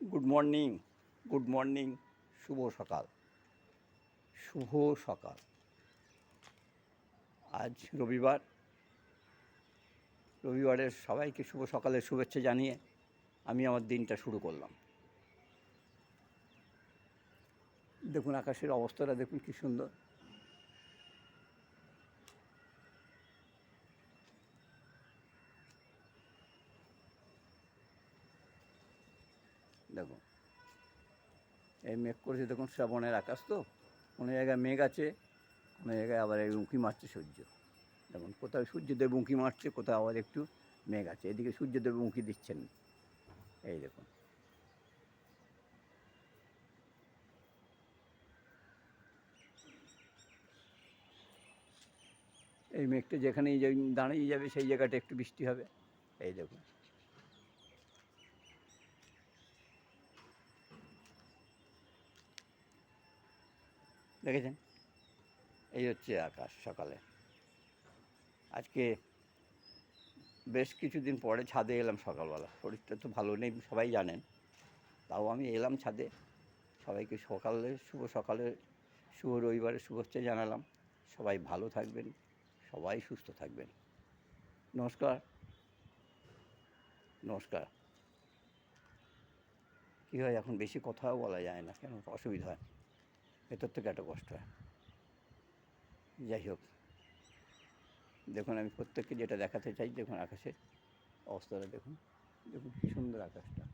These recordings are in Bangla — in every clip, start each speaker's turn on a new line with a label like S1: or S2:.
S1: গুড মর্নিং গুড মর্নিং, শুভ সকাল শুভ সকাল। আজ রবিবার, রবিবারের সবাইকে শুভ সকালের শুভেচ্ছা জানিয়ে আমি আমার দিনটা শুরু করলাম। দেখুন, আকাশের অবস্থাটা দেখুন কি সুন্দর। দেখুন এই মেঘ করেছে দেখুন, শ্রাবণের আকাশ তো। কোনো জায়গায় মেঘ আছে কোনো জায়গায় আবার এই উঁকি মারছে সূর্য। দেখুন, কোথাও সূর্যদেব উঁকি মারছে, কোথাও আবার একটু মেঘ আছে। এদিকে সূর্যদেব উঁকি দিচ্ছেন। এই দেখুন। এই মেঘটা যেখানেই দাঁড়িয়ে যাবে, সেই জায়গাটা একটু বৃষ্টি হবে। এই দেখুন। দেখেছেন? এই হচ্ছে আকাশ সকালে। আজকে বেশ কিছুদিন পরে ছাদে এলাম সকালবেলা। শরীরটা তো ভালো নেই, সবাই জানেন। তাও আমি এলাম ছাদে। সবাইকে সকালে, শুভ সকালে, শুভ রবিবারের শুভেচ্ছা জানালাম। সবাই ভালো থাকবেন, সবাই সুস্থ থাকবেন। নমস্কার। নমস্কার। কী হয়, এখন বেশি কথাও বলা যায় না, কেন? অসুবিধা হয়। ভেতর থেকে একটা কষ্ট হয়। যাই হোক দেখুন আমি প্রত্যেককে যেটা দেখাতে চাই, দেখুন আকাশের অবস্থাটা দেখুন দেখুন কী সুন্দর আকাশটা।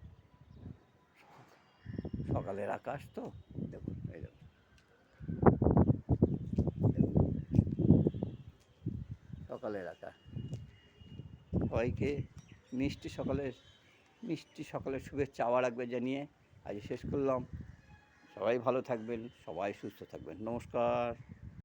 S1: সকালের আকাশ তো, দেখুন, এই দেখুন। সকালের আকাশ। সবাইকে মিষ্টি সকালের মিষ্টি সকালের শুভেচ্ছা আবার একবার জানিয়ে আজ শেষ করলাম। সবাই ভালো থাকবেন সবাই সুস্থ থাকবেন। নমস্কার।